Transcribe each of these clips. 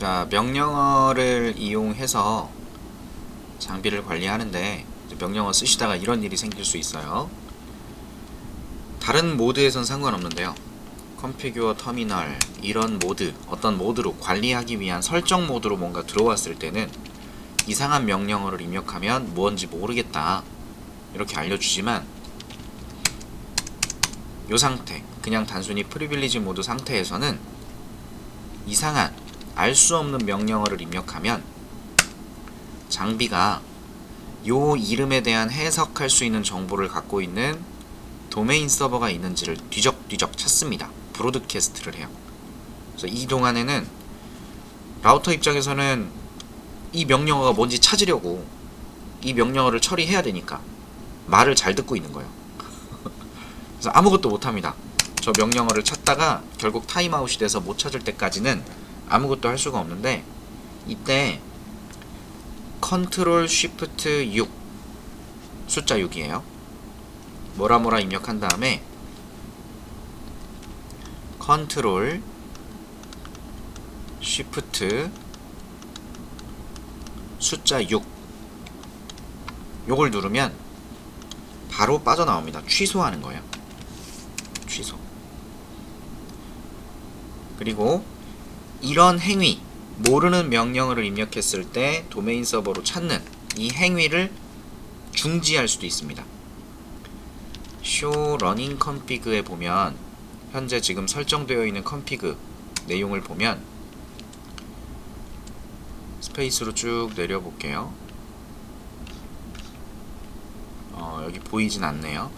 자, 명령어를 이용해서 장비를 관리하는데 명령어 쓰시다가 이런 일이 생길 수 있어요. 다른 모드에선 상관없는데요. 컴피규어 터미널 이런 모드 어떤 모드로 관리하기 위한 설정 모드로 뭔가 들어왔을 때는 이상한 명령어를 입력하면 뭔지 모르겠다 이렇게 알려주지만 이 상태 그냥 단순히 프리빌리지 모드 상태에서는 이상한 알 수 없는 명령어를 입력하면 장비가 요 이름에 대한 해석할 수 있는 정보를 갖고 있는 도메인 서버가 있는지를 뒤적뒤적 찾습니다. 브로드캐스트를 해요. 그래서 이 동안에는 라우터 입장에서는 이 명령어가 뭔지 찾으려고 이 명령어를 처리해야 되니까 말을 잘 듣고 있는 거예요. 그래서 아무것도 못 합니다. 저 명령어를 찾다가 결국 타임아웃이 돼서 못 찾을 때까지는 아무것도 할 수가 없는데 이때 컨트롤 쉬프트 6 숫자 6이에요. 뭐라 뭐라 입력한 다음에 컨트롤 쉬프트 숫자 6 요걸 누르면 바로 빠져나옵니다. 취소하는 거예요. 취소. 그리고 이런 행위, 모르는 명령어를 입력했을 때 도메인 서버로 찾는 이 행위를 중지할 수도 있습니다. show running config에 보면 현재 지금 설정되어 있는 config 내용을 보면 스페이스로 쭉 내려볼게요. 어, 여기 보이진 않네요.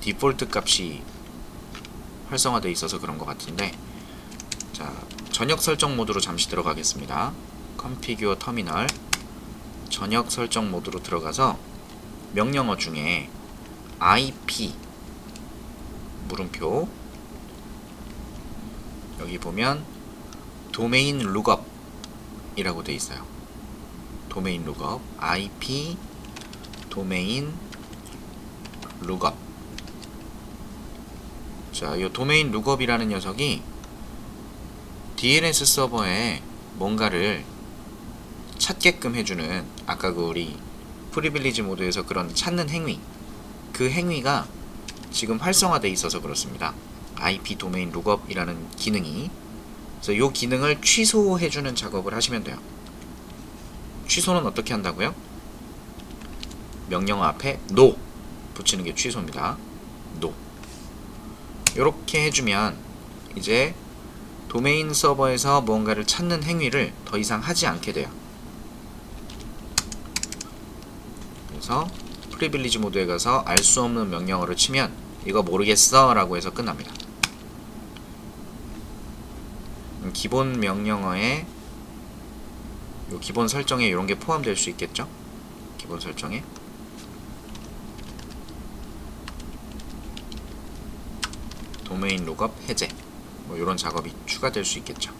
디폴트 값이 활성화되어 있어서 그런 것 같은데 자 전역 설정 모드로 잠시 들어가겠습니다. 컴피규어 터미널 전역 설정 모드로 들어가서 명령어 중에 IP 물음표 여기 보면 도메인 룩업 이라고 되어 있어요. 도메인 룩업 IP 도메인 룩업 자, 이 도메인 룩업이라는 녀석이 DNS 서버에 뭔가를 찾게끔 해주는 아까 그 우리 프리빌리지 모드에서 그런 찾는 행위 그 행위가 지금 활성화되어 있어서 그렇습니다. IP 도메인 룩업이라는 기능이 그래서 이 기능을 취소해주는 작업을 하시면 돼요. 취소는 어떻게 한다고요? 명령어 앞에 no 붙이는 게 취소입니다. no 이렇게 해주면 이제 도메인 서버에서 무언가를 찾는 행위를 더 이상 하지 않게 돼요. 그래서 프리빌리지 모드에 가서 알 수 없는 명령어를 치면 이거 모르겠어 라고 해서 끝납니다. 음, 기본 명령어에 요 기본 설정에 이런 게 포함될 수 있겠죠? 기본 설정에 도메인 룩업 해제 뭐 이런 작업이 추가될 수 있겠죠.